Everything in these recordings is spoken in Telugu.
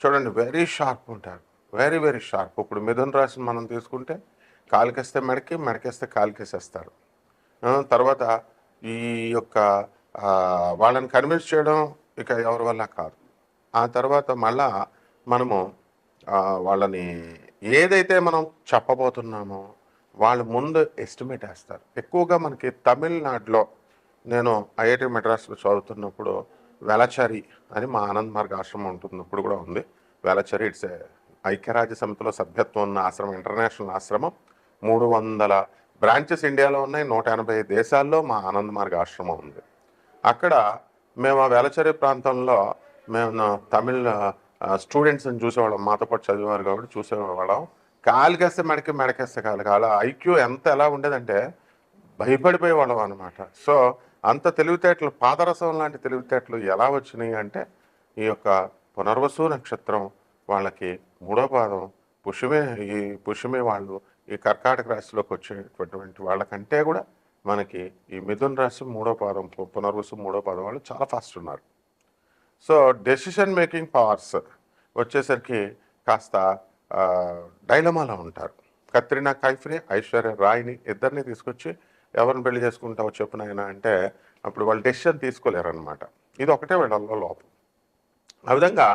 చూడండి వెరీ షార్ప్ ఉంటారు. వెరీ వెరీ షార్ప్ ఇప్పుడు మిథున రాశిని మనం తీసుకుంటే కాలికేస్తే మెడకి మెడకేస్తే కాలికేసేస్తారు. తర్వాత ఈ యొక్క వాళ్ళని కన్విన్స్ చేయడం ఇక ఎవరి వల్ల కాదు. ఆ తర్వాత మళ్ళా మనము వాళ్ళని ఏదైతే మనం చెప్పబోతున్నామో వాళ్ళు ముందు ఎస్టిమేట్ వేస్తారు. ఎక్కువగా మనకి తమిళనాడులో నేను ఐఐటి మెడ్రాస్లో చదువుతున్నప్పుడు వెలచరి అని మా ఆనంద్ మార్గ ఆశ్రమం ఉంటుంది ఇప్పుడు కూడా ఉంది. వెలచరి ఇట్స్ ఐక్యరాజ్య సమితిలో సభ్యత్వం ఉన్న ఆశ్రమం ఇంటర్నేషనల్ ఆశ్రమం. మూడు వందల బ్రాంచెస్ ఇండియాలో ఉన్నాయి నూట ఎనభై దేశాల్లో మా ఆనంద్ మార్గ ఆశ్రమం ఉంది. అక్కడ మేము ఆ వేలచరి ప్రాంతంలో మేము తమిళ స్టూడెంట్స్ని చూసేవాళ్ళం మాతో పాటు చదివేవారు కాబట్టి చూసేవాళ్ళం. కాలికేస్తే మెడకి మెడకేస్తే కాలు కాల ఐక్యూ ఎంత ఎలా ఉండేదంటే భయపడిపోయేవాళ్ళం అనమాట సో అంత తెలివితేటలు పాదరసం లాంటి తెలివితేటలు ఎలా వచ్చినాయి అంటే ఈ యొక్క పునర్వసు నక్షత్రం వాళ్ళకి మూడో పాదం పుష్యమే ఈ పుష్యమే వాళ్ళు ఈ కర్కాటక రాశిలోకి వచ్చేటటువంటి వాళ్ళకంటే కూడా మనకి ఈ మిథున రాశి మూడో పాదం పునర్వసు మూడో పాదం వాళ్ళు చాలా ఫాస్ట్ ఉన్నారు. సో డెసిషన్ మేకింగ్ పవర్స్ వచ్చేసరికి కాస్త డైలమాలో ఉంటారు. కత్రినా కైఫ్ని ఐశ్వర్య రాయ్ని ఇద్దరిని తీసుకొచ్చి ఎవరిని పెళ్ళి చేసుకుంటావు చెప్పు నాయన అంటే అప్పుడు వాళ్ళు డెసిషన్ తీసుకోలేరు అనమాట ఇది ఒకటే వీళ్ళల్లో లోపం. ఆ విధంగా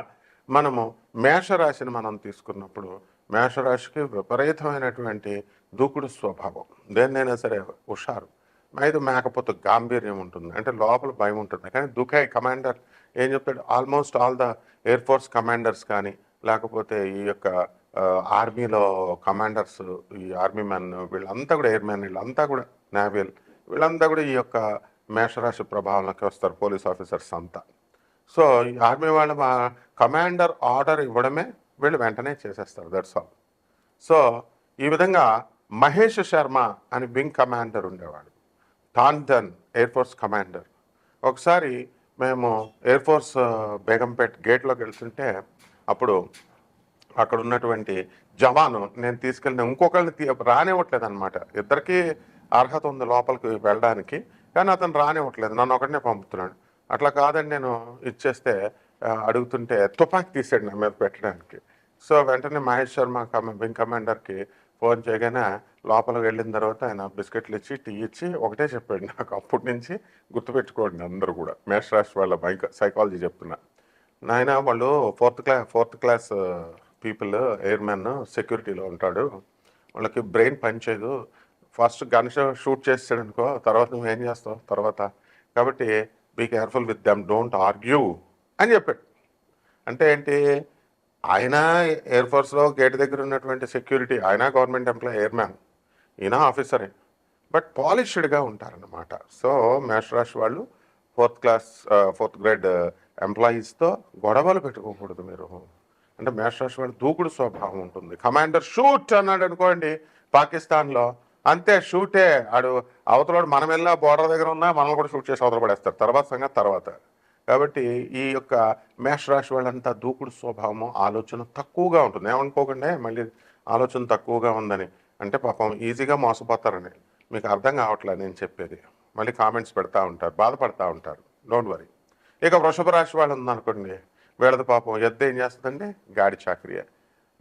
మనము మేషరాశిని మనం తీసుకున్నప్పుడు మేషరాశికి విపరీతమైనటువంటి దూకుడు స్వభావం. దేన్నైనా సరే హుషారు. అయితే మేకపోతే గాంభీర్యం ఉంటుంది. అంటే లోపల భయం ఉంటుంది. కానీ దుకాయ్ కమాండర్ ఏం చెప్తాడు? Almost all the air force commanders కానీ లేకపోతే ఈ యొక్క ఆర్మీలో కమాండర్స్ ఈ ఆర్మీ మ్యాన్ వీళ్ళంతా కూడా ఎయిర్ మ్యాన్ వీళ్ళంతా కూడా నేవీల్ వీళ్ళంతా కూడా ఈ యొక్క మేషరాశి ప్రభావంలోకి వస్తారు పోలీస్ ఆఫీసర్స్ అంతా. సో ఈ ఆర్మీ వాళ్ళు మా కమాండర్ ఆర్డర్ ఇవ్వడమే వీళ్ళు వెంటనే చేసేస్తారు దట్స్ ఆల్ సో ఈ విధంగా మహేష్ శర్మ అని వింగ్ కమాండర్ ఉండేవాడు. Tandon air force commander. ఒకసారి మేము ఎయిర్ ఫోర్స్ బేగంపేట్ గేట్లోకి వెళ్తుంటే అప్పుడు అక్కడ ఉన్నటువంటి జవాను నేను తీసుకెళ్ళిన ఇంకొకరిని రానివ్వట్లేదు అనమాట ఇద్దరికి అర్హత ఉంది లోపలికి వెళ్ళడానికి కానీ అతను రానివ్వట్లేదు. నన్ను ఒకటినే పంపుతున్నాడు. అట్లా కాదని నేను ఇచ్చేస్తే అడుగుతుంటే తుపాకి తీసాడు నా మీద పెట్టడానికి. సో వెంటనే మహేష్ శర్మ వింగ్ కమాండర్కి ఫోన్ చేయగానే లోపలికి వెళ్ళిన తర్వాత ఆయన బిస్కెట్లు ఇచ్చి టీ ఇచ్చి ఒకటే చెప్పాడు నాకు. అప్పటి నుంచి గుర్తుపెట్టుకోండి అందరూ కూడా. మేష్ వాళ్ళ బైక్ సైకాలజీ చెప్తున్నా. నాయన వాళ్ళు fourth class fourth class people airmen సెక్యూరిటీలో ఉంటాడు. వాళ్ళకి బ్రెయిన్ పనిచేయదు ఫస్ట్ గన్ షూట్ చేసాడు అనుకో తర్వాత నువ్వు ఏం చేస్తావు? తర్వాత. కాబట్టి be careful with them don't argue అని చెప్పాడు. అంటే ఏంటి? ఆయన ఎయిర్ ఫోర్స్లో గేట్ దగ్గర ఉన్నటువంటి సెక్యూరిటీ ఆయన గవర్నమెంట్ ఎంప్లాయ్ ఎయిర్మ్యాన్ ఈయన ఆఫీసరే బట్ పాలిష్డ్గా ఉంటారన్నమాట. సో మేషరాశి వాళ్ళు ఫోర్త్ క్లాస్ ఫోర్త్ గ్రేడ్ ఎంప్లాయీస్తో గొడవలు పెట్టుకోకూడదు మీరు. అంటే మేషరాశి వాళ్ళు దూకుడు స్వభావం ఉంటుంది. కమాండర్ షూట్ అన్నాడు అనుకోండి పాకిస్తాన్లో అంతే షూటే ఆడు అవతలవాడు మనం వెళ్ళినా బోర్డర్ దగ్గర ఉన్నా మనల్ని కూడా షూట్ చేసి అవతల పడేస్తారు. తర్వాత సంగతి తర్వాత. కాబట్టి ఈ యొక్క మేషరాశి వాళ్ళంతా దూకుడు స్వభావము ఆలోచన తక్కువగా ఉంటుంది. ఏమనుకోకుండా మళ్ళీ ఆలోచన తక్కువగా ఉందని. అంటే పాపం ఈజీగా మోసపోతారని. మీకు అర్థం కావట్లేదు నేను చెప్పేది. మళ్ళీ కామెంట్స్ పెడతా ఉంటారు బాధపడతా ఉంటారు. డోంట్ వరీ ఇక వృషభ రాశి వాళ్ళు ఉందనుకోండి వీళ్ళది పాపం ఎద్దు ఏం చేస్తుందండి? గాడి చాకరియే.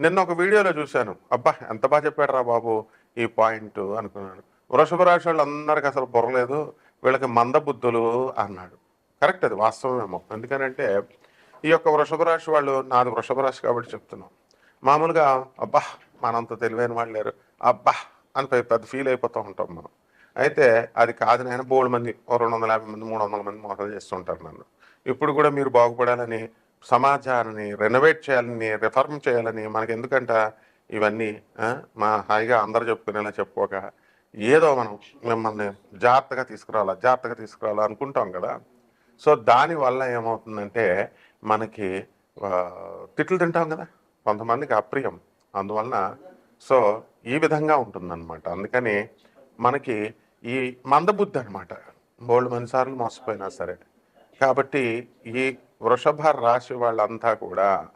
నిన్న ఒక వీడియోలో చూశాను. అబ్బా ఎంత బాగా చెప్పాడు రా బాబు. ఈ పాయింట్ అనుకున్నాడు. వృషభ రాశి వాళ్ళు అందరికి అసలు బుర్రలేదు వీళ్ళకి మందబుద్ధులు అన్నాడు. కరెక్ట్ అది వాస్తవమేమో. ఎందుకనంటే ఈ యొక్క వృషభ రాశి వాళ్ళు నాది వృషభ రాశి కాబట్టి చెప్తున్నాం. మామూలుగా అబ్బా మనంత తెలివైన వాళ్ళు లేరు. అబ్బా అని పెద్ద ఫీల్ అయిపోతూ ఉంటాం మనం. అయితే అది కాదు నేను బోల్డ్ మంది రెండు వందల యాభై మంది మూడు వందల మంది మోసం చేస్తుంటారు నన్ను. ఇప్పుడు కూడా మీరు బాగుపడాలని సమాజాన్ని రెనోవేట్ చేయాలని రిఫార్మ్ చేయాలని మనకి ఎందుకంటే ఇవన్నీ మా హాయిగా అందరు చెప్పుకునేలా చెప్పుకోక ఏదో మనం మిమ్మల్ని జాగ్రత్తగా తీసుకురావాలా జాగ్రత్తగా తీసుకురావాలా అనుకుంటాం కదా. సో దానివల్ల ఏమవుతుందంటే మనకి తిట్లు తింటాం కదా కొంతమందికి అప్రియం. అందువలన సో ఈ విధంగా ఉంటుందన్నమాట. అందుకని మనకి ఈ మందబుద్ధి అనమాట బోల్డ్ మనిసార్లు మోసపోయినా సరే. కాబట్టి ఈ వృషభ రాశి వాళ్ళంతా కూడా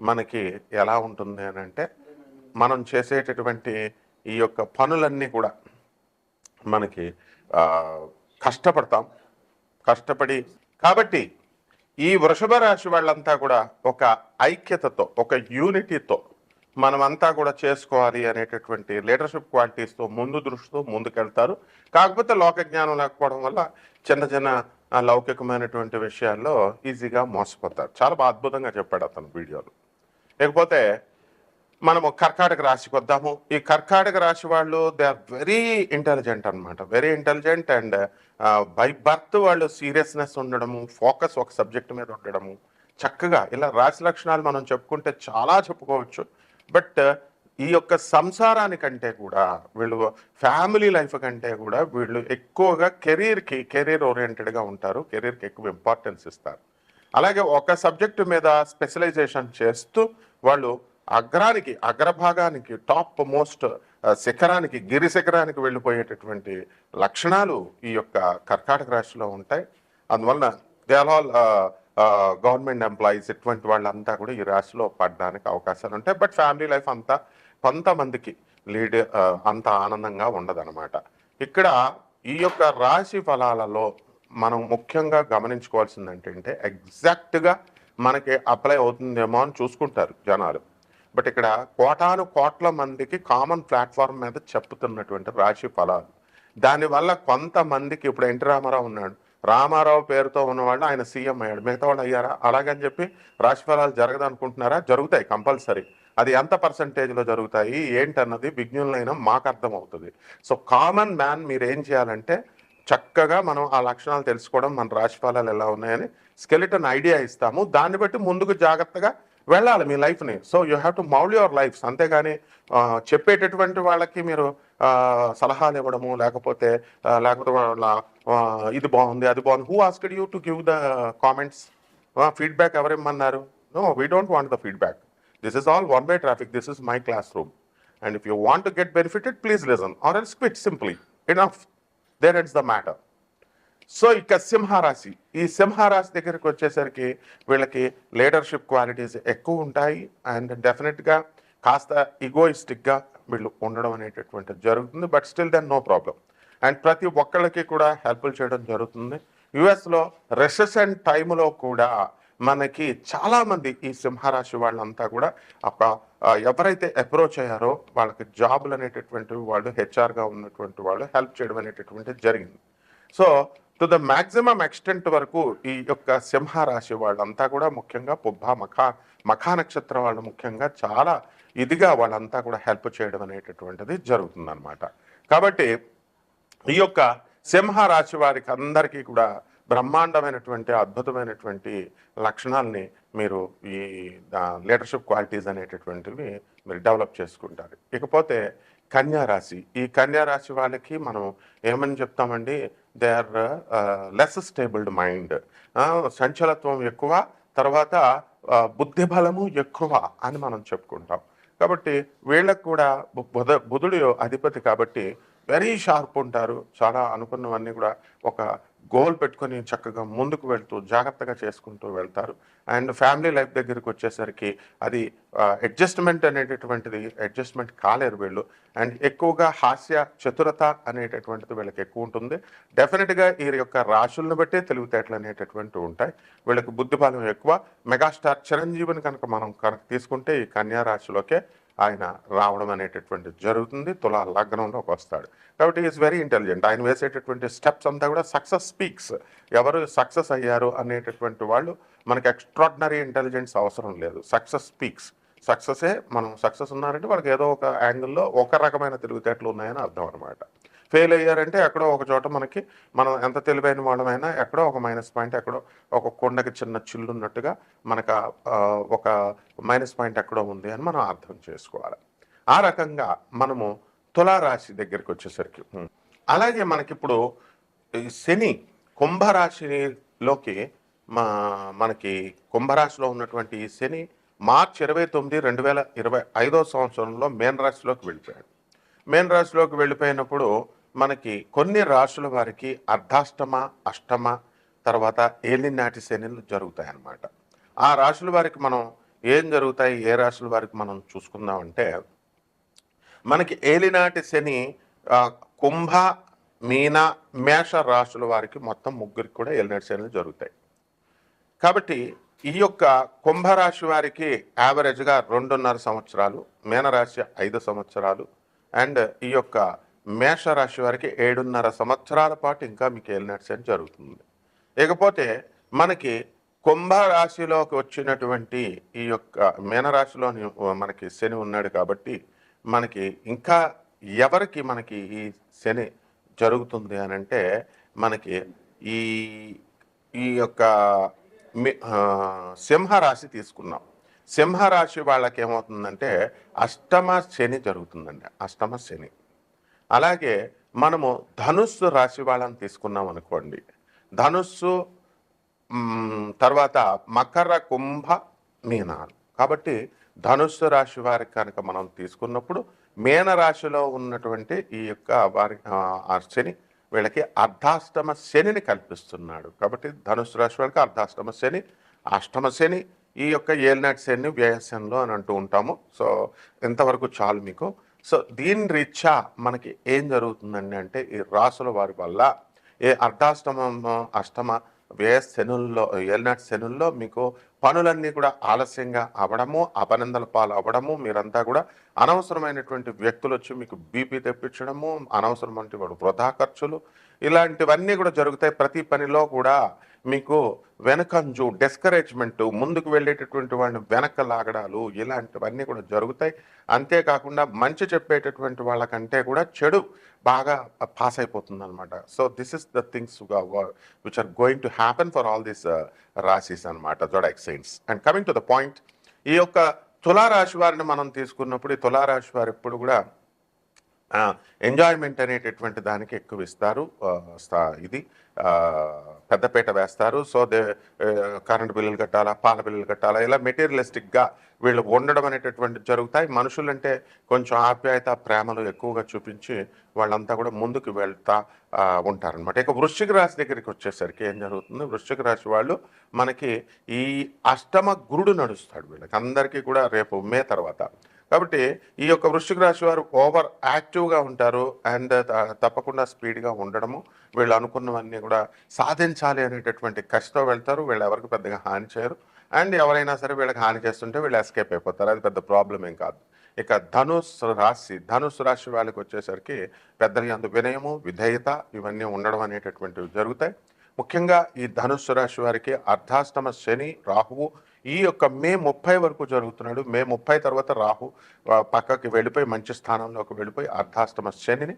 మనకి ఎలా ఉంటుంది అని అంటే మనం చేసేటటువంటి ఈ యొక్క పనులన్నీ కూడా మనకి కష్టపడతాం. కష్టపడి కాబట్టి ఈ వృషభ రాశి వాళ్ళంతా కూడా ఒక ఐక్యతతో ఒక యూనిటీతో మనమంతా కూడా చేసుకోవాలి అనేటటువంటి లీడర్షిప్ క్వాలిటీస్తో ముందు దృష్టితో ముందుకెళ్తారు. కాకపోతే లోక జ్ఞానం లేకపోవడం వల్ల చిన్న చిన్న లౌకికమైనటువంటి విషయాల్లో ఈజీగా మోసపోతారు. చాలా బాగా అద్భుతంగా చెప్పాడు అతను వీడియోలో. లేకపోతే మనము కర్కాటక రాశికి వద్దాము. ఈ కర్కాటక రాశి వాళ్ళు దే ఆర్ వెరీ ఇంటెలిజెంట్ అన్నమాట. Very intelligent and by birth వాళ్ళు సీరియస్నెస్ ఉండడము ఫోకస్ ఒక సబ్జెక్ట్ మీద ఉండడము చక్కగా ఇలా రాశి లక్షణాలు మనం చెప్పుకుంటే చాలా చెప్పుకోవచ్చు. బట్ ఈ యొక్క సంసారానికంటే కూడా వీళ్ళు ఫ్యామిలీ లైఫ్ కంటే కూడా వీళ్ళు ఎక్కువగా కెరీర్కి కెరీర్ ఓరియంటెడ్గా ఉంటారు. కెరీర్కి ఎక్కువ ఇంపార్టెన్స్ ఇస్తారు. అలాగే ఒక సబ్జెక్టు మీద స్పెషలైజేషన్ చేస్తూ వాళ్ళు అగ్రానికి అగ్రభాగానికి టాప్ మోస్ట్ శిఖరానికి గిరి శిఖరానికి వెళ్ళిపోయేటటువంటి లక్షణాలు ఈ యొక్క కర్కాటక రాశిలో ఉంటాయి. అందువలన they are all government employees ఇటువంటి వాళ్ళంతా కూడా ఈ రాశిలో పడడానికి అవకాశాలు ఉంటాయి. బట్ ఫ్యామిలీ లైఫ్ అంతా కొంతమందికి లీడ్ అంత ఆనందంగా ఉండదన్నమాట. ఇక్కడ ఈ యొక్క రాశి ఫలాలలో మనం ముఖ్యంగా గమనించుకోవాల్సింది ఏంటంటే ఎగ్జాక్ట్గా మనకి అప్లై అవుతుందేమో అని చూసుకుంటారు జనాలు. బట్ ఇక్కడ కోటాను కోట్ల మందికి కామన్ ప్లాట్ఫామ్ మీద చెప్పుతున్నటువంటి రాశి ఫలాలు. దానివల్ల కొంతమందికి ఇప్పుడు ఎన్టీ రామారావు ఉన్నాడు. రామారావు పేరుతో ఉన్నవాళ్ళు ఆయన సీఎం అయ్యాడు. మిగతా వాళ్ళు అయ్యారా? అలాగని చెప్పి రాశి ఫలాలు జరగదు అనుకుంటున్నారా జరుగుతాయి కంపల్సరీ. అది ఎంత పర్సంటేజ్లో జరుగుతాయి? ఏంటన్నది విజ్ఞులైనా మాకు అర్థం అవుతుంది సో కామన్ మ్యాన్ మీరు ఏం చేయాలంటే చక్కగా మనం ఆ లక్షణాలు తెలుసుకోవడం మన రాశి ఫలాలు ఎలా ఉన్నాయని స్కెలిటన్ ఐడియా ఇస్తాము. దాన్ని బట్టి ముందుకు జాగ్రత్తగా వెళ్ళాలి మీ లైఫ్ని. So you have to mould your lifes. అంతేగాని చెప్పేటటువంటి వాళ్ళకి మీరు సలహాలు ఇవ్వడము లేకపోతే లేకపోతే వాళ్ళ ఇది బాగుంది అది బాగుంది. Who asked you to give the comments feedback ఎవరిమ్మన్నారు? No we don't want the feedback this is all one way traffic this is my classroom and if you want to get benefited please listen or else quit simply enough there it's the matter so ఇక సింహరాశి ఈ సింహరాశి దగ్గరికి వచ్చేసరికి వీళ్ళకి లీడర్షిప్ క్వాలిటీస్ ఎక్కువ ఉంటాయి. అండ్ డెఫినెట్గా కాస్త ఈగోయిస్టిక్గా వీళ్ళు ఉండడం అనేటటువంటిది జరుగుతుంది. But still then no problem and ప్రతి ఒక్కళ్ళకి కూడా హెల్ప్లు చేయడం జరుగుతుంది. యుఎస్లో రెసెషన్ టైంలో కూడా మనకి చాలామంది ఈ సింహరాశి వాళ్ళంతా కూడా ఒక ఎవరైతే అప్రోచ్ అయ్యారో వాళ్ళకి జాబులు అనేటటువంటి వాళ్ళు హెచ్ఆర్గా ఉన్నటువంటి వాళ్ళు హెల్ప్ చేయడం అనేటటువంటిది జరిగింది. So to the maximum extent వరకు ఈ యొక్క సింహరాశి వాళ్ళంతా కూడా ముఖ్యంగా పుబ్బ మఖా మఖా నక్షత్రం వాళ్ళు ముఖ్యంగా చాలా ఇదిగా వాళ్ళంతా కూడా హెల్ప్ చేయడం అనేటటువంటిది జరుగుతుందన్నమాట. కాబట్టి ఈ యొక్క సింహరాశి వారికి అందరికీ కూడా బ్రహ్మాండమైనటువంటి అద్భుతమైనటువంటి లక్షణాలని మీరు ఈ లీడర్షిప్ క్వాలిటీస్ అనేటటువంటివి మీరు డెవలప్ చేసుకుంటారు. ఇకపోతే కన్యారాశి ఈ కన్యారాశి వాళ్ళకి మనం ఏమని చెప్తామండి? They are less stabled mind సంచలత్వం ఎక్కువ తర్వాత బుద్ధి బలము ఎక్కువ అని మనం చెప్పుకుంటాం. కాబట్టి వీళ్ళకు కూడా బు- బుధ బుధుడు అధిపతి కాబట్టి వెరీ షార్ప్ ఉంటారు. చాలా అనుకున్నవన్నీ కూడా ఒక గోల్ పెట్టుకొని చక్కగా ముందుకు వెళ్తూ జాగ్రత్తగా చేసుకుంటూ వెళ్తారు. అండ్ ఫ్యామిలీ లైఫ్ దగ్గరికి వచ్చేసరికి అది అడ్జస్ట్మెంట్ అనేటటువంటిది అడ్జస్ట్మెంట్ కాలేరు వీళ్ళు. అండ్ ఎక్కువగా హాస్య చతురత అనేటటువంటిది వీళ్ళకి ఎక్కువ ఉంటుంది. డెఫినెట్గా ఈ యొక్క రాశులను బట్టే తెలివితేటలు అనేటటువంటివి ఉంటాయి. వీళ్ళకి బుద్ధిబలం ఎక్కువ. మెగాస్టార్ చిరంజీవిని కనుక మనం కనుక తీసుకుంటే ఈ కన్యా రాశిలోకే ఆయన రావడం అనేటటువంటిది జరుగుతుంది. తులా లగ్నంలోకి వస్తాడు. కాబట్టి ఈజ్ వెరీ ఇంటెలిజెంట్ ఆయన వేసేటటువంటి స్టెప్స్ అంతా కూడా సక్సెస్ స్పీక్స్ ఎవరు సక్సెస్ అయ్యారు అనేటటువంటి వాళ్ళు మనకి ఎక్స్ట్రాడినరీ ఇంటెలిజెన్స్ అవసరం లేదు. సక్సెస్ స్పీక్స్ సక్సెసే మనం సక్సెస్ ఉన్నారంటే వాళ్ళకి ఏదో ఒక యాంగిల్లో ఒక రకమైన తెలివితేటలు ఉన్నాయని అర్థం అనమాట ఫెయిల్ అయ్యారంటే ఎక్కడో ఒక చోట మనకి మనం ఎంత తెలివైన వాళ్ళమైనా ఎక్కడో ఒక మైనస్ పాయింట్ ఎక్కడో ఒక కొండకి చిన్న చిల్లు ఉన్నట్టుగా మనకు ఒక మైనస్ పాయింట్ ఎక్కడో ఉంది అని మనం అర్థం చేసుకోవాలి. ఆ రకంగా మనము తులారాశి దగ్గరికి వచ్చేసరికి అలాగే మనకిప్పుడు ఈ శని కుంభరాశిలోకి మా మనకి కుంభరాశిలో ఉన్నటువంటి ఈ శని మార్చ్ ఇరవై తొమ్మిది రెండు వేల ఇరవై ఐదో సంవత్సరంలో మేన్ రాశిలోకి వెళ్ళిపోయాడు. మేన్ రాశిలోకి వెళ్ళిపోయినప్పుడు మనకి కొన్ని రాశుల వారికి అర్ధాష్టమ అష్టమ తర్వాత ఏలినాటి శనిలు జరుగుతాయి అన్నమాట ఆ రాశుల వారికి మనం ఏం జరుగుతాయి? ఏ రాశుల వారికి మనం చూసుకుందామంటే మనకి ఏలినాటి శని కుంభ మీన మేష రాశుల వారికి మొత్తం ముగ్గురికి కూడా ఏలినాటి శనులు జరుగుతాయి. కాబట్టి ఈ యొక్క కుంభరాశి వారికి యావరేజ్గా రెండున్నర సంవత్సరాలు మీనరాశి ఐదు సంవత్సరాలు అండ్ ఈ యొక్క మేషరాశి వారికి ఏడున్నర సంవత్సరాల పాటు ఇంకా మీకు ఏలినాటి శని జరుగుతుంది. ఇకపోతే మనకి కుంభరాశిలోకి వచ్చినటువంటి ఈ యొక్క మీనరాశిలోని మనకి శని ఉన్నాడు కాబట్టి మనకి ఇంకా ఎవరికి మనకి ఈ శని జరుగుతుంది అని అంటే మనకి ఈ ఈ యొక్క మి- సింహరాశి తీసుకున్నాం సింహరాశి వాళ్ళకి ఏమవుతుందంటే అష్టమ శని జరుగుతుందండి. అష్టమ శని. అలాగే మనము ధనుస్సు రాశి వాళ్ళని తీసుకున్నాం అనుకోండి. ధనుస్సు తర్వాత మకర కుంభ మీనాలు. కాబట్టి ధనుస్సు రాశి వారికి కనుక మనం తీసుకున్నప్పుడు మీన రాశిలో ఉన్నటువంటి ఈ యొక్క వారి శని వీళ్ళకి అర్ధాష్టమ శనిని కల్పిస్తున్నాడు. కాబట్టి ధనుస్సు రాశి వాళ్ళకి అర్ధాష్టమ శని అష్టమ శని ఈ యొక్క ఏలినాటి శని వ్యయశనిలో అని అంటూ ఉంటాము. సో ఇంతవరకు చాలు మీకు. సో దీని రీత్యా మనకి ఏం జరుగుతుందండి అంటే ఈ రాసుల వారి వల్ల ఏ అర్ధాష్టమ అష్టమ వ్యయ శనుల్లో ఏలినాటి శనుల్లో మీకు పనులన్నీ కూడా ఆలస్యంగా అవ్వడము అపనందల పాలు అవ్వడము మీరంతా కూడా అనవసరమైనటువంటి వ్యక్తులు వచ్చి మీకు బీపీ తెప్పించడము అనవసరమైనటువంటి వాడు వృధా ఖర్చులు ఇలాంటివన్నీ కూడా జరుగుతాయి. ప్రతి పనిలో కూడా మీకు వెనకంజు డిస్కరేజ్మెంట్ ముందుకు వెళ్ళేటటువంటి వాళ్ళని వెనక లాగడాలు ఇలాంటివన్నీ కూడా జరుగుతాయి. అంతేకాకుండా మంచి చెప్పేటటువంటి వాళ్ళకంటే కూడా చెడు బాగా పాస్ అయిపోతుంది అనమాట so this is the things which are going to happen for all this రాశీస్ అనమాట zodiac signs and coming to the point ఈ యొక్క తులారాశి వారిని మనం తీసుకున్నప్పుడు ఈ తులారాశి వారు ఎప్పుడు కూడా ఎంజాయ్మెంట్ అనేటటువంటి దానికి ఎక్కువ ఇస్తారు ఇది పెద్దపేట వేస్తారు. సో దే కరెంటు బిల్లులు కట్టాలా పాల బిల్లులు కట్టాలా ఇలా మెటీరియలిస్టిక్గా వీళ్ళు ఉండడం అనేటటువంటి జరుగుతాయి. మనుషులంటే కొంచెం ఆప్యాయత ప్రేమలు ఎక్కువగా చూపించి వాళ్ళంతా కూడా ముందుకు వెళ్తా ఉంటారనమాట ఇక వృశ్చిక రాశి దగ్గరికి వచ్చేసరికి ఏం జరుగుతుంది? వృశ్చిక రాశి వాళ్ళు మనకి ఈ అష్టమ గురుడు నడుస్తాడు వీళ్ళకి. అందరికీ కూడా రేపు మే తర్వాత. కాబట్టి ఈ యొక్క వృశ్చిక రాశి వారు ఓవర్ యాక్టివ్గా ఉంటారు అండ్ తప్పకుండా స్పీడ్గా ఉండడము వీళ్ళు అనుకున్నవన్నీ కూడా సాధించాలి అనేటటువంటి కష్టం వెళ్తారు వీళ్ళు ఎవరికి పెద్దగా హాని చేయరు. అండ్ ఎవరైనా సరే వీళ్ళకి హాని చేస్తుంటే వీళ్ళు ఎస్కేప్ అయిపోతారు. అది పెద్ద ప్రాబ్లం ఏం కాదు. ఇక ధనుస్ రాశి ధనుస్ రాశి వాళ్ళకి వచ్చేసరికి పెద్దల అందు వినయము విధేయత ఇవన్నీ ఉండడం అనేటటువంటివి జరుగుతాయి. ముఖ్యంగా ఈ ధనుస్సు రాశి వారికి అర్ధాష్టమ శని రాహువు ఈ యొక్క మే ముప్పై వరకు జరుగుతున్నాడు. మే ముప్పై తర్వాత రాహు పక్కకి వెళ్ళిపోయి మంచి స్థానంలోకి వెళ్ళిపోయి అర్ధాష్టమ శనిని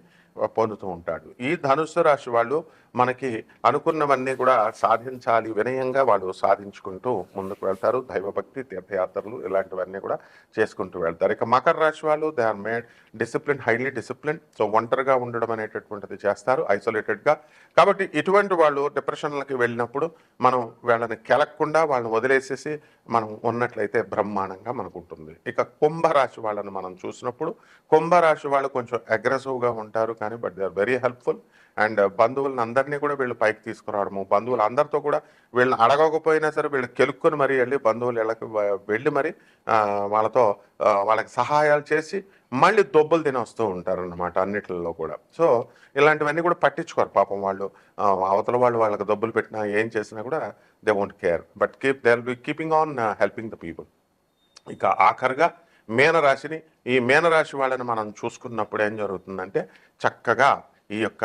పొందుతూ ఉంటాడు. ఈ ధనుస్సు రాశి వాళ్ళు మనకి అనుకున్నవన్నీ కూడా సాధించాలి వినయంగా వాళ్ళు సాధించుకుంటూ ముందుకు వెళ్తారు. దైవభక్తి తీర్థయాత్రలు ఇలాంటివన్నీ కూడా చేసుకుంటూ వెళ్తారు. ఇక మకర రాశి వాళ్ళు they are made discipline highly discipline so ఒంటరిగా ఉండడం అనేటటువంటిది చేస్తారు ఐసోలేటెడ్గా కాబట్టి ఇటువంటి వాళ్ళు డిప్రెషన్లకి వెళ్ళినప్పుడు మనం వాళ్ళని కెలక్కుండా వాళ్ళని వదిలేసేసి మనం ఉన్నట్లయితే బ్రహ్మాండంగా మనకు ఉంటుంది ఇక కుంభరాశి వాళ్ళని మనం చూసినప్పుడు కుంభరాశి వాళ్ళు కొంచెం అగ్రెసివ్గా ఉంటారు కానీ but they are very helpful and బంధువులను అందరినీ కూడా వీళ్ళు పైకి తీసుకురావడము బంధువులు అందరితో కూడా వీళ్ళని అడగకపోయినా సరే వీళ్ళు కెలుక్కొని మరీ వెళ్ళి బంధువులు వీళ్ళకి వెళ్ళి మరి వాళ్ళతో వాళ్ళకి సహాయాలు చేసి మళ్ళీ దొబ్బలు తిని వస్తూ ఉంటారు అన్నమాట అన్నిటిలో కూడా. సో ఇలాంటివన్నీ కూడా పట్టించుకోరు పాపం వాళ్ళు. అవతల వాళ్ళు వాళ్ళకి దొబ్బులు పెట్టినా ఏం చేసినా కూడా they won't care. But keep they be keeping on helping the people. ఇక ఆఖరిగా మీనరాశిని ఈ మీనరాశి వాళ్ళని మనం చూసుకున్నప్పుడు ఏం జరుగుతుందంటే చక్కగా ఈ యొక్క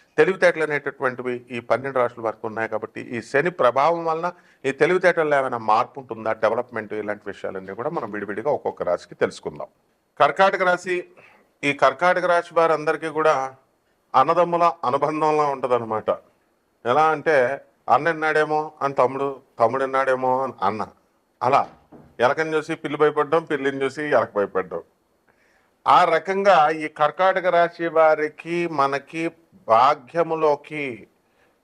తెలివితేటలు అనేటటువంటివి ఈ పన్నెండు రాష్ట్రాల వరకు ఉన్నాయి కాబట్టి ఈ శని ప్రభావం వలన ఈ తెలివితేటల్లో ఏమైనా మార్పు ఉంటుందా? డెవలప్మెంట్ ఇలాంటి విషయాలన్నీ కూడా మనం విడివిడిగా ఒక్కొక్క రాశికి తెలుసుకుందాం. కర్కాటక రాశి ఈ కర్కాటక రాశి వారందరికీ కూడా అన్నదమ్ముల అనుబంధంలో ఉంటుందన్నమాట. ఎలా అంటే అన్న ఎన్నాడేమో అని తమ్ముడు తమ్ముడు ఎన్నాడేమో అని అన్న. అలా ఎలకని చూసి పిల్లి భయపడ్డం పిల్లిని చూసి ఎలక భయపడ్డం. ఆ రకంగా ఈ కర్కాటక రాశి వారికి మనకి భాగ్యములోకి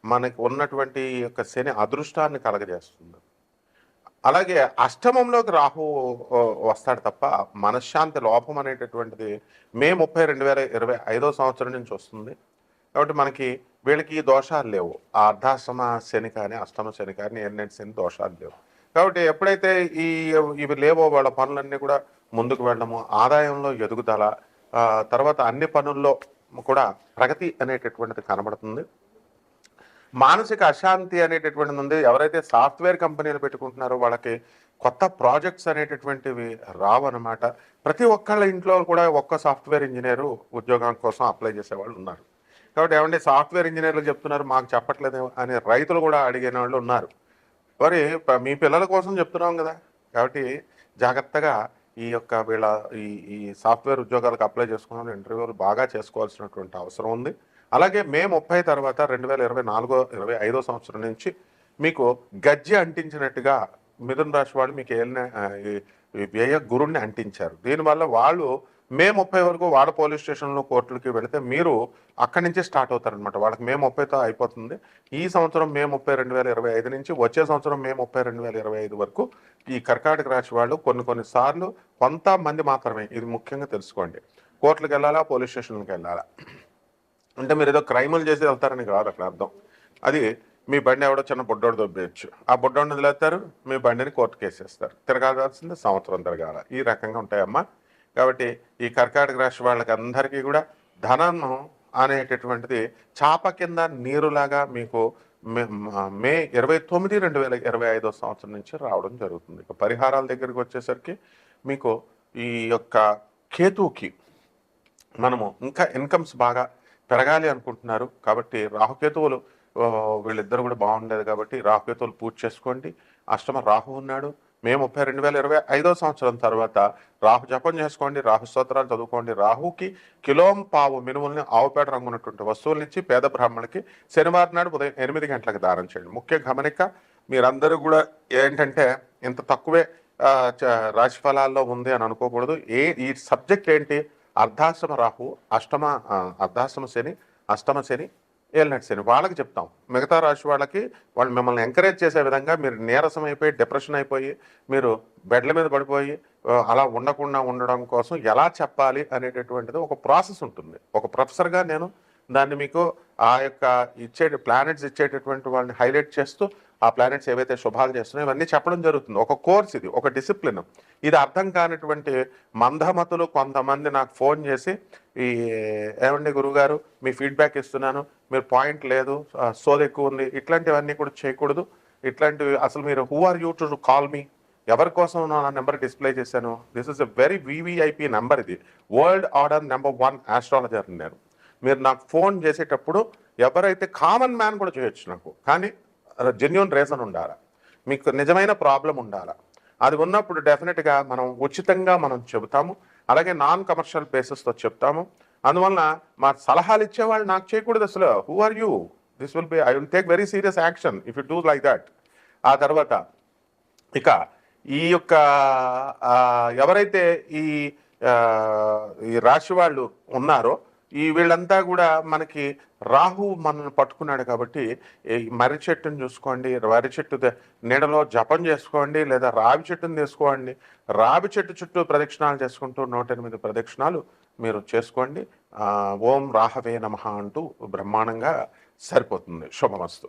మనకు ఉన్నటువంటి యొక్క శని అదృష్టాన్ని కలగజేస్తుంది. అలాగే అష్టమంలోకి రాహు వస్తాడు తప్ప మనశ్శాంతి లోపం అనేటటువంటిది మే ముప్పై రెండు వేల ఇరవై ఐదో సంవత్సరం నుంచి వస్తుంది. కాబట్టి మనకి వీళ్ళకి ఈ దోషాలు లేవు. ఆ అర్ధాశ్రమ శని కానీ అష్టమ శని కానీ ఎన్నెంటి శని దోషాలు లేవు. కాబట్టి ఎప్పుడైతే ఈ ఇవి లేవో వాళ్ళ పనులన్నీ కూడా ముందుకు వెళ్ళడము ఆదాయంలో ఎదుగుదల తర్వాత అన్ని పనుల్లో కూడా ప్రగతి అనేటటువంటిది కనబడుతుంది. మానసిక అశాంతి అనేటటువంటిది ఉంది. ఎవరైతే సాఫ్ట్వేర్ కంపెనీలు పెట్టుకుంటున్నారో వాళ్ళకి కొత్త ప్రాజెక్ట్స్ అనేటటువంటివి రావన్నమాట. ప్రతి ఒక్కళ్ళ ఇంట్లో కూడా ఒక్క సాఫ్ట్వేర్ ఇంజనీరు ఉద్యోగం కోసం అప్లై చేసేవాళ్ళు ఉన్నారు. కాబట్టి ఏమంటే సాఫ్ట్వేర్ ఇంజనీర్లు చెప్తున్నారు మాకు చెప్పట్లేదు అని రైతులు కూడా అడిగిన వాళ్ళు ఉన్నారు. మరి మీ పిల్లల కోసం చెప్తున్నాం కదా. కాబట్టి జాగ్రత్తగా ఈ యొక్క వీళ్ళ ఈ ఈ సాఫ్ట్వేర్ ఉద్యోగాలకు అప్లై చేసుకున్న ఇంటర్వ్యూలు బాగా చేసుకోవాల్సినటువంటి అవసరం ఉంది. అలాగే మే ముప్పై తర్వాత రెండు వేల ఇరవై నాలుగో ఇరవై ఐదో సంవత్సరం నుంచి మీకు గజ్జి అంటించినట్టుగా మిథున్ రాశి వాళ్ళు మీకు ఏలిన ఈ- వ్యయ గురుణ్ణి అంటించారు. దీనివల్ల వాళ్ళు మే ముప్పై వరకు వాళ్ళ పోలీస్ స్టేషన్లో కోర్టులకి వెళితే మీరు అక్కడి నుంచి స్టార్ట్ అవుతారనమాట వాళ్ళకి మే ముప్పైతో అయిపోతుంది. ఈ సంవత్సరం మే ముప్పై రెండు వేల ఇరవై ఐదు నుంచి వచ్చే సంవత్సరం మే ముప్పై రెండు వేల ఇరవై ఐదు వరకు ఈ కర్కాటక రాశి వాళ్ళు కొన్ని కొన్ని సార్లు కొంతమంది మాత్రమే. ఇది ముఖ్యంగా తెలుసుకోండి. కోర్టులకు వెళ్ళాలా? పోలీస్ స్టేషన్లకు వెళ్ళాలా? అంటే మీరు ఏదో క్రైములు చేసి వెళ్తారని కాదు అక్కడ అర్థం. అది మీ బండి ఎవడో చిన్న బుడ్డోడు దొబ్బేయచ్చు. ఆ బుడ్డోడిని వదిలేస్తారు. మీ బండిని కోర్టు కేసేస్తారు తిరగాల్సింది సంవత్సరం తిరగాల. ఈ రకంగా ఉంటాయమ్మా. కాబట్టి ఈ కర్కాటక రాశి వాళ్ళకి అందరికీ కూడా ధనం అనేటటువంటిది చాప కింద నీరులాగా మీకు మే- మే ఇరవై తొమ్మిది రెండు వేల ఇరవై ఐదో సంవత్సరం నుంచి రావడం జరుగుతుంది. ఇక పరిహారాల దగ్గరికి వచ్చేసరికి మీకు ఈ యొక్క కేతువుకి మనము ఇంకా ఇన్కమ్స్ బాగా పెరగాలి అనుకుంటున్నారు. కాబట్టి రాహుకేతువులు ఆ, వీళ్ళిద్దరు కూడా బాగుండేది కాబట్టి రాహుకేతువులు పూజ చేసుకోండి. అష్టమ రాహు ఉన్నాడు. మే ముప్పై రెండు వేల ఇరవై ఐదో సంవత్సరం తర్వాత రాహు జపం చేసుకోండి రాహు స్తోత్రాలు చదువుకోండి. రాహుకి కిలోం పావు మినుముల్ని ఆవుపేట రంగున్నటువంటి వస్తువులు ఇచ్చి పేద బ్రాహ్మణులకి శనివారం నాడు ఉదయం ఎనిమిది గంటలకు దానం చేయండి. ముఖ్య గమనిక మీరందరూ కూడా ఏంటంటే ఇంత తక్కువే చ- రాశి ఫలాల్లో ఉంది అని అనుకోకూడదు. ఏ ఈ సబ్జెక్ట్ ఏంటి? అర్ధాశ్రమ రాహు అష్టమ అర్ధాశ్రమ శని అష్టమ శని ఏలినట్ అని వాళ్ళకి చెప్తాం. మిగతా రాశి వాళ్ళకి వాళ్ళు మిమ్మల్ని ఎంకరేజ్ చేసే విధంగా మీరు నీరసం అయిపోయి డిప్రెషన్ అయిపోయి మీరు బెడ్ల మీద పడిపోయి అలా ఉండకుండా ఉండడం కోసం ఎలా చెప్పాలి అనేటటువంటిది ఒక ప్రాసెస్ ఉంటుంది. ఒక ప్రొఫెసర్గా నేను దాన్ని మీకు ఆ యొక్క ఇచ్చే ప్లానెట్స్ ఇచ్చేటటువంటి వాళ్ళని హైలైట్ చేస్తూ ఆ ప్లానెట్స్ ఏవైతే శుభాలు చేస్తున్నాయో ఇవన్నీ చెప్పడం జరుగుతుంది. ఒక కోర్స్ ఇది ఒక డిసిప్లిన్ ఇది అర్థం కానిటువంటి మందమతులు కొంతమంది నాకు ఫోన్ చేసి ఈ ఏమండి గురుగారు మీ ఫీడ్బ్యాక్ ఇస్తున్నాను. మీరు పాయింట్ లేదు ఆ, సోది ఎక్కువ ఉంది ఇట్లాంటివన్నీ కూడా చేయకూడదు. ఇట్లాంటివి అసలు మీరు who are you to call me ఎవరి కోసం నా నెంబర్ డిస్ప్లే చేశాను? This is a very VVIP number ఇది. World order number one astrologer నేను. మీరు నాకు ఫోన్ చేసేటప్పుడు ఎవరైతే కామన్ మ్యాన్ కూడా చేయొచ్చు నాకు. కానీ జెన్యున్ రీజన్ ఉండాలా? మీకు నిజమైన ప్రాబ్లం ఉండాలా? అది ఉన్నప్పుడు డెఫినెట్గా మనం ఉచితంగా మనం చెబుతాము. అలాగే నాన్ కమర్షియల్ బేసిస్తో చెప్తాము. అందువలన మా సలహాలు ఇచ్చేవాళ్ళు నాకు చేయకూడదు అసలు. Who are you this will be I will take very serious action if you do like that ఆ తర్వాత ఇక ఈ యొక్క ఎవరైతే ఈ ఈ రాశి వాళ్ళు ఉన్నారో ఈ వీళ్ళంతా కూడా మనకి రాహు మనల్ని పట్టుకున్నాడు కాబట్టి ఈ మర్రి చెట్టుని చూసుకోండి వరి చెట్టు నీడలో జపం చేసుకోండి లేదా రావి చెట్టుని తీసుకోండి. రావి చెట్టు చుట్టూ ప్రదక్షిణాలు చేసుకుంటూ నూట ఎనిమిది ప్రదక్షిణాలు మీరు చేసుకోండి. ఓం రాహవే నమ అంటూ బ్రహ్మాండంగా సరిపోతుంది. శుభమస్తు.